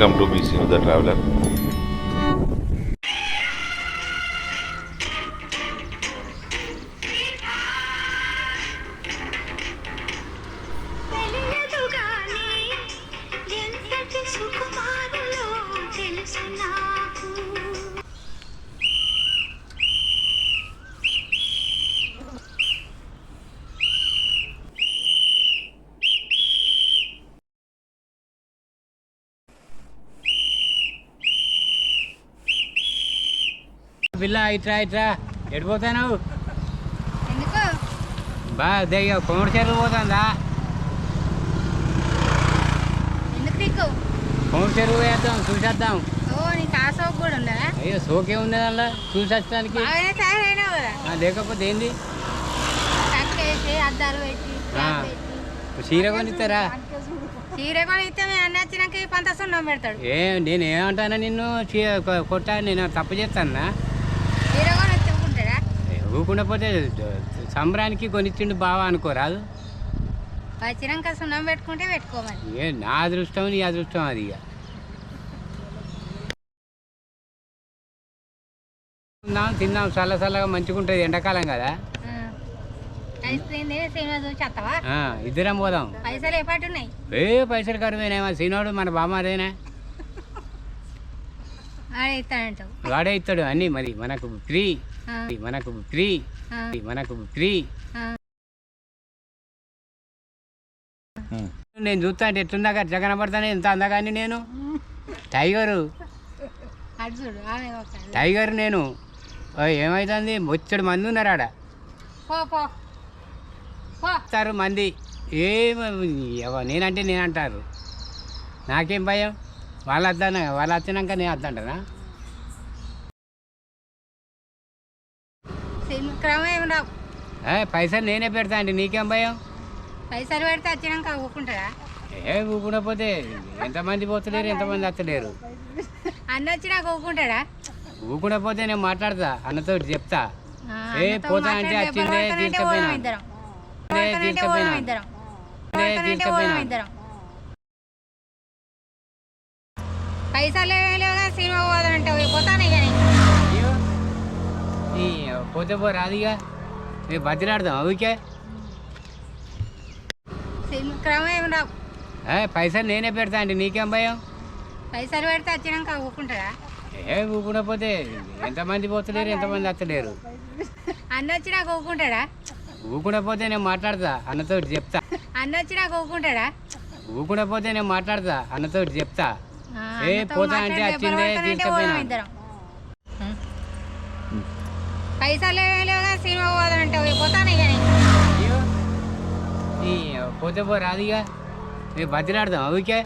Welcome to BC of the Traveler. పిల్ల ఇట్రా ఇట్రా ఎడిపోతాను బా దగ్గర కొమ్మడి చెరువు పోతుందా కొమ్మడి చెరువు వేద్దాం చూసేద్దాం. అయ్యో సోకే ఉంది కదా. ఆ, లేకపోతే ఏంది. చీర కొనిస్తారా చీర కూడా ఇస్తే మేము అన్న వచ్చినాక ఈ పంత సున్నం పెడతాడు. ఏ నేను ఏమంటానా నిన్ను? కొట్టా నేను తప్పు చేస్తానా? ఊకుండా పోతే సంబరానికి కొనిచ్చిండు బావా అనుకోరాదు. వచ్చినాక సున్నం పెట్టుకుంటే పెట్టుకోమని ఏ నా అదృష్టం నీ అదృష్టం అది ఇక. తిందాం తిందాం చల్ల చల్లగా మంచిగా ఉంటుంది ఎండాకాలం కదా. ఇద్దరం పోదాం. పైసలు ఏ పాటు ఉన్నాయి? ఏ పైసలు కరువేనేమో సీనోడు మన ఆడే ఇస్తానంటావు వాడే ఇస్తాడు అన్ని మరి మనకు ఫ్రీ. మనకు ఫ్రీ. మనకు ఫ్రీ. నేను చూస్తా అంటే ఎట్లుందా గట్ల కనబడతానే ఎంత అందగాని నేను? టైగరు. టైగర్ నేను. ఏమైతుంది? వచ్చాడు మంది ఉన్నారు ఆడ. మంది. ఏం ఎవ- నేనంటే నేను అంటారు నాకేం భయం? వాళ్ళు వద్దాను వాళ్ళు వచ్చినాక నేను క్రమం రావు ఏ పైసలు నేనే పెడతా అండి నీకేం భయం పైసలు పెడితే వచ్చినాక ఊకుంటాడా ఏ ఊకుండా ఎంతమంది పోతలేరు ఎంతమంది వస్తలేరు అన్న వచ్చినాక ఊకుంటాడా ఊకుండా పోతే నేను మాట్లాడతా అన్నతో చెప్తా ఆ, ఏ, అన్నతో పోతా అంటే మాట్లాడితే వచ్చిందే, ఎవరు పోతానంటే తీసుకుపోయినా. పోదాం ఇద్దరం. తీసుకుపోయినా. ఇద్దరం. తీసుకుపోయినా. ఇద్దరం. పైసలు సినిమా పోతానే కానీ పోతే పో రాదుగా మేము బతిలాడదాం క్రమం రావు. ఏ పైసలు నేనే పెడతా అండి నీకేం భయం? పైసలు పెడితే వచ్చినాక ఊకుంటాడా ఏ ఊకుండా పోతే ఎంతమంది పోతలేరు ఎంతమంది వస్తలేరు అన్న వచ్చినాక ఊకుంటాడా? ఊకుండా పోతే నేను మాట్లాడతా అన్నతో చెప్తా. అన్న వచ్చినాక ఊకుంటాడా? ఊకుండా పోతే నేను మాట్లాడతా అన్నతో చెప్తా. ఏ, పోతా అంటే వచ్చిందే, పోతానంటే తీసుకుపోయినా. పైసలు సినిమా పోతానే కానీ పోతే మేము బతిలాడదాం ఊరికే.